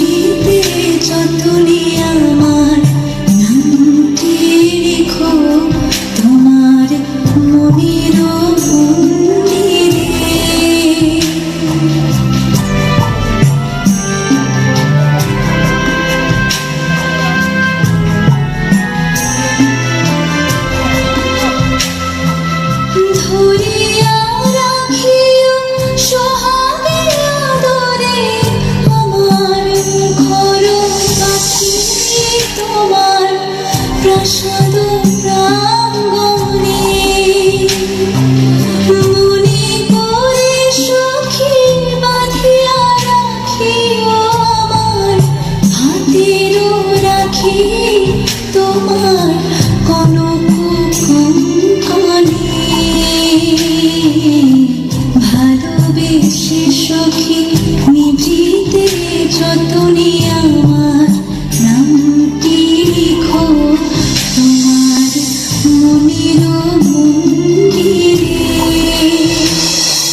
Jesus. তোমার প্রাসাদ প্রাঙ্গণে। সখী বাঁধিয়া রাখিও আমার। হাতেরও রাখি তোমার কনক ভালোবেসে সখী